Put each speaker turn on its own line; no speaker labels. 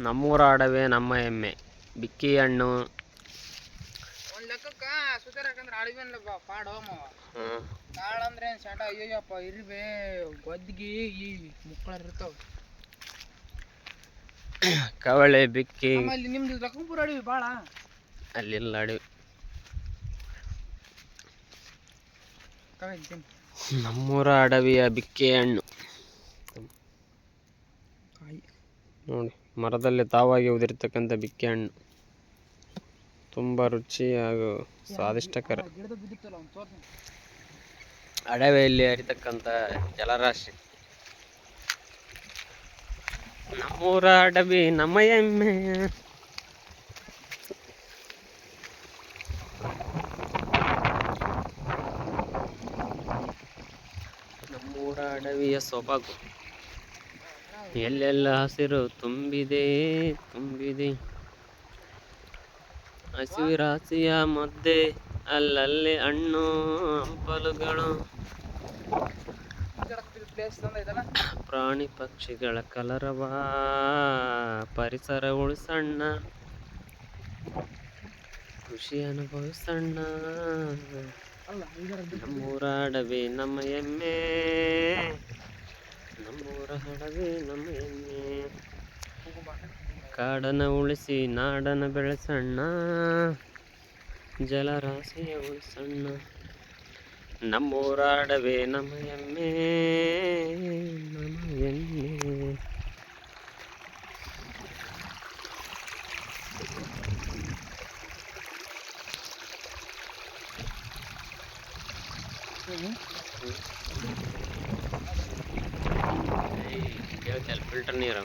ನಮ್ಮೂರ ಅಡವೆ ನಮ್ಮ ಎಮ್ಮೆ ಬಿಕ್ಕಿ ಹಣ್ಣು
ಅಂದ್ರೆ ಏನ್ ಶಾಟ ಅಯ್ಯಯ್ಯಪ್ಪ ಇರ್ಬೇ ಗೊದ್ಗಿ ಈ ಮುಕ್ಕಳ ಇರ್ತಾವ.
ಕವಳೆ ಬಿಕ್ಕಿ.
ಅಲ್ಲಿ ನಿಮ್ದು ಲಕ್ಕಂಪುರ ಅಡವಿ ಭಾಳ
ಅಲ್ಲಿಲ್ಲ ಅಡವಿ. ನಮ್ಮೂರ ಅಡವಿಯ ಬಿಕ್ಕಿ ಹಣ್ಣು ನೋಡಿ. ಮರದಲ್ಲಿ ತಾವಾಗಿ ಉದಿರ್ತಕ್ಕಂಥ ಬಿಕ್ಕೆ ಹಣ್ಣು. ತುಂಬ ರುಚಿ ಹಾಗೂ ಸ್ವಾದಿಷ್ಟಕರ. ಅಡವೆಯಲ್ಲಿ ಹರಿತಕ್ಕಂಥ ಜಲರಾಶಿ. ನಮ್ಮೂರ ಅಡವಿ ನಮ್ಮ ಎಮ್ಮೆ. ನಮ್ಮೂರ ಅಡವಿಯ ಸೊಬಗು. ಎಲ್ಲೆಲ್ಲ ಹಸಿರು ತುಂಬಿದೆ ತುಂಬಿದೆ. ಹಸಿರಾಸಿಯ ಮದ್ದೆ, ಅಲ್ಲಲ್ಲಿ ಹಣ್ಣು, ಹಂಪಲುಗಳು. ಪ್ರಾಣಿ ಪಕ್ಷಿಗಳ ಕಲರವ ಪರಿಸರ ಉಳಿಸಣ್ಣ ಖುಷಿ ಅನುಭವಿಸಣ್ಣ
ಸಣ್ಣ. ನಮ್ಮೂರಾಡವೇ
ನಮ್ಮೂರ ನಮ್ಮ ಎಮ್ಮೆ. ನಮ್ಮೂರ ಅಡವಿ ನಮ್ಮ ಎಮ್ಮೆ ಕಾಡನ ಉಳಿಸಿ ನಾಡನ ಬೆಳೆಸಣ್ಣ ಜಲರಾಶಿಯ ಉಳಿಸಣ್ಣ ನಮ್ಮೂರ ಅಡವೆ ನಮ್ಮ ಎಮ್ಮೆ ನಮ್ಮ ಎಮ್ಮೆ రిటర్న్ ఇయర్